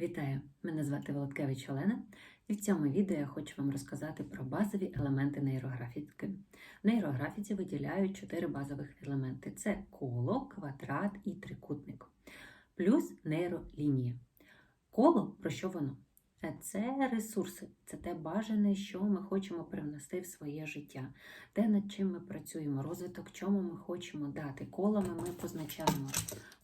Вітаю! Мене звати Володкевич Олена, і в цьому відео я хочу вам розказати про базові елементи нейрографіки. В нейрографіці виділяють чотири базових елементи: це коло, квадрат і трикутник, плюс нейролінія. Коло про що воно? Е, Це ресурси, це те бажане, що ми хочемо привнести в своє життя, те, над чим ми працюємо, розвиток, чому ми хочемо дати. Колами ми позначаємо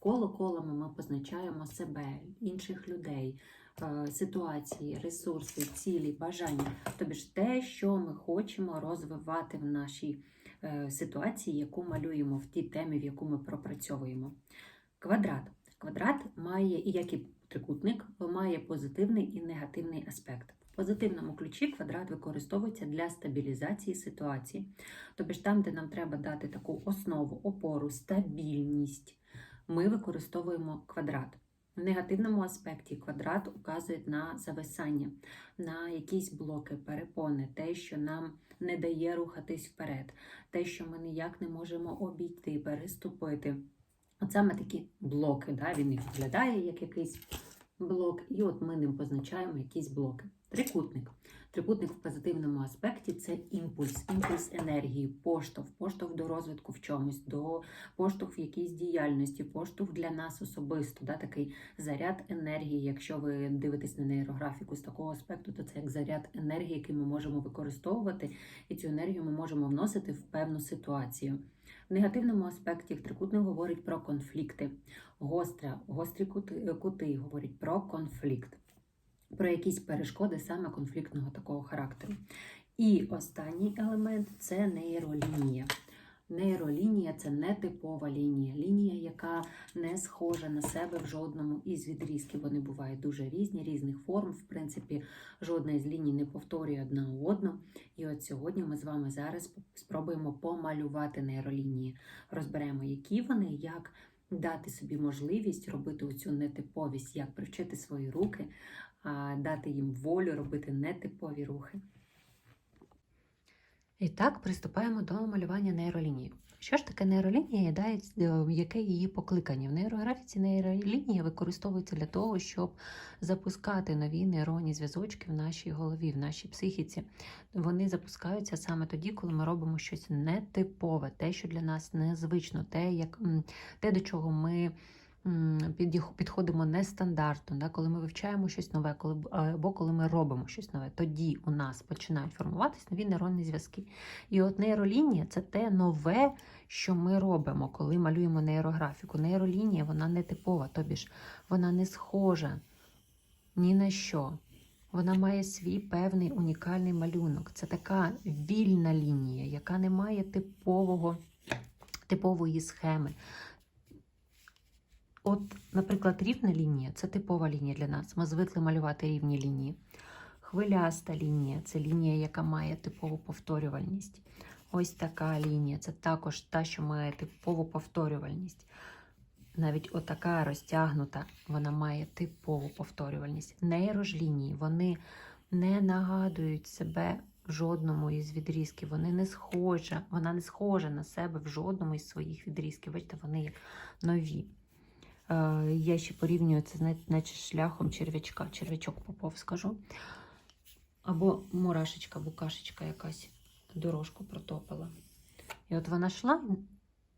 Коло колами ми позначаємо себе, інших людей, е, ситуації, ресурси, цілі, бажання. Тобі ж те, що ми хочемо розвивати в нашій е, ситуації, яку малюємо в тій темі, в яку ми пропрацьовуємо. Квадрат. Квадрат має, як і трикутник, має позитивний і негативний аспект. В позитивному ключі квадрат використовується для стабілізації ситуації. Тобто там, де нам треба дати таку основу, опору, стабільність ми використовуємо квадрат. В негативному аспекті квадрат указує на зависання, на якісь блоки, перепони, те, що нам не дає рухатись вперед, те, що ми ніяк не можемо обійти, переступити. От саме такі блоки, да? він і виглядає як якийсь блок, і от ми ним позначаємо якісь блоки. Трикутник. Трикутник в позитивному аспекті це імпульс, імпульс енергії, поштовх, поштовх до розвитку в чомусь, до поштовх в якійсь діяльності, поштовх для нас особисто, да, такий заряд енергії. Якщо ви дивитесь на нейрографіку з такого аспекту, то це як заряд енергії, який ми можемо використовувати, і цю енергію ми можемо вносити в певну ситуацію. В негативному аспекті трикутник говорить про конфлікти, Гостря, гострі кути, кути говорять про конфлікт про якісь перешкоди саме конфліктного такого характеру. І останній елемент це нейролінія. Нейролінія це нетипова лінія, лінія, яка не схожа на себе в жодному із відрізків. Вони бувають дуже різні, різних форм. В принципі, жодна із ліній не повторює одна одну. І от сьогодні ми з вами зараз спробуємо помалювати нейролінії. Розберемо, які вони, як дати собі можливість робити оцю нетиповість, як привчити свої руки, дати їм волю робити нетипові рухи. І так, приступаємо до малювання нейролінії. Що ж таке нейролінія е, яке її покликання? В нейрографіці нейролінія використовується для того, щоб запускати нові нейронні зв'язочки в нашій голові, в нашій психіці. Вони запускаються саме тоді, коли ми робимо щось нетипове, те, що для нас незвично, те, як, те до чого ми підходимо нестандартно, да, коли ми вивчаємо щось нове, коли, або коли ми робимо щось нове, тоді у нас починають формуватись нові нейронні зв'язки. І от нейролінія це те нове, що ми робимо, коли малюємо нейрографіку. Нейролінія вона не типова, тобі ж вона не схожа ні на що. Вона має свій певний унікальний малюнок. Це така вільна лінія, яка не має типового, типової схеми. От, наприклад, рівна лінія це типова лінія для нас. Ми звикли малювати рівні лінії. Хвиляста лінія це лінія, яка має типову повторювальність. Ось така лінія це також та, що має типову повторювальність. Навіть отака розтягнута, вона має типову повторювальність. Нейрож лінії, вони не нагадують себе в жодному із відрізків. Вони не схожа, вона не схожа на себе в жодному із своїх відрізків. Бачите, вони нові. Е, Я ще порівнюю це, знаєте, наче шляхом черв'ячка. Черв'ячок попов, скажу. Або мурашечка, букашечка якась дорожку протопила. І от вона йшла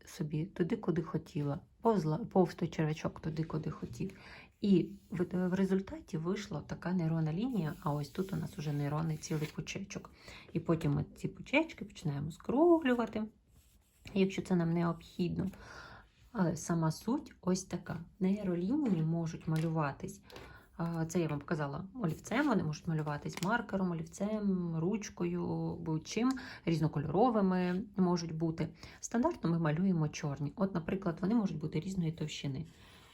собі туди, куди хотіла, повзла, повз той черв'ячок туди, куди хотів. І в, в результаті вийшла така нейронна лінія, а ось тут у нас вже нейронний цілий пучечок. І потім ми ці пучечки починаємо скруглювати, якщо це нам необхідно. Але сама суть ось така. Нейролінії можуть малюватись. Це я вам показала олівцем, вони можуть малюватись маркером, олівцем, ручкою, будь-чим, різнокольоровими можуть бути. Стандартно ми малюємо чорні. От, наприклад, вони можуть бути різної товщини.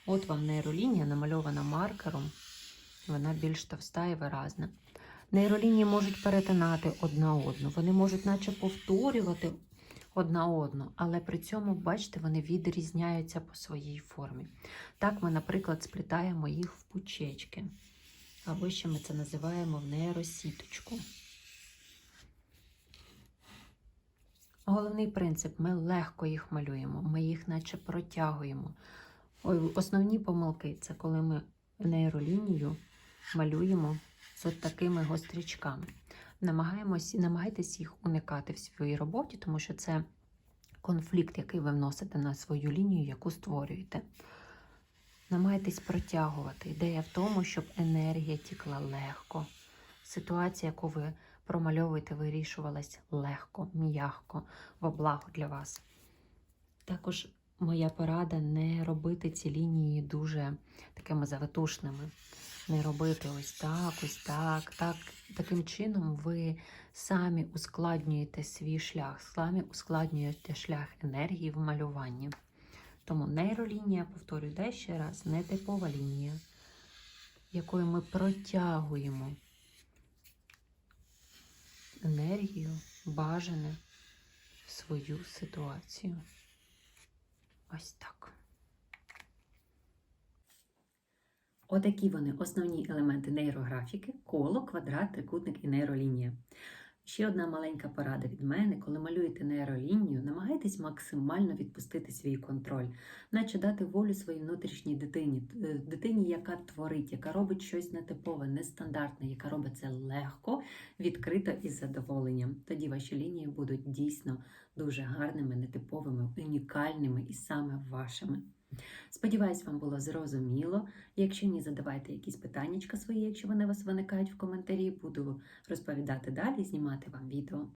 От вам нейролінія намальована маркером, вона більш товста і виразна. Нейролінії можуть перетинати одна одну, вони можуть наче повторювати одна одну, але при цьому, бачите, вони відрізняються по своїй формі. Так ми, наприклад, сплітаємо їх в пучечки, або ще ми це називаємо в нейросіточку. Головний принцип ми легко їх малюємо, ми їх наче протягуємо. Основні помилки це коли ми нейролінію малюємо з от такими гострячками. Намагаємось, намагайтесь їх уникати в своїй роботі, тому що це конфлікт, який ви вносите на свою лінію, яку створюєте. Намагайтесь протягувати. Ідея в тому, щоб енергія тікла легко. Ситуація, яку ви промальовуєте, вирішувалась легко, м'ягко, во благо для вас. Також моя порада не робити ці лінії дуже такими завитушними. Не робити ось так, ось так. так. Таким чином ви самі ускладнюєте свій шлях, самі ускладнюєте шлях енергії в малюванні. Тому нейролінія, повторюю, де ще раз, не типова лінія, якою ми протягуємо енергію, бажане в свою ситуацію. Ось так. Отакі вони основні елементи нейрографіки: коло, квадрат, трикутник і нейролінія. Ще одна маленька порада від мене: коли малюєте нейролінію, намагайтесь максимально відпустити свій контроль, наче дати волю своїй внутрішній дитині, е, дитині, яка творить, яка робить щось нетипове, нестандартне, яка робить це легко, відкрито і з задоволенням. Тоді ваші лінії будуть дійсно дуже гарними, нетиповими, унікальними і саме вашими. Сподіваюсь, вам було зрозуміло. Якщо ні, задавайте якісь питання свої, якщо вони у вас виникають в коментарі, буду розповідати далі, знімати вам відео.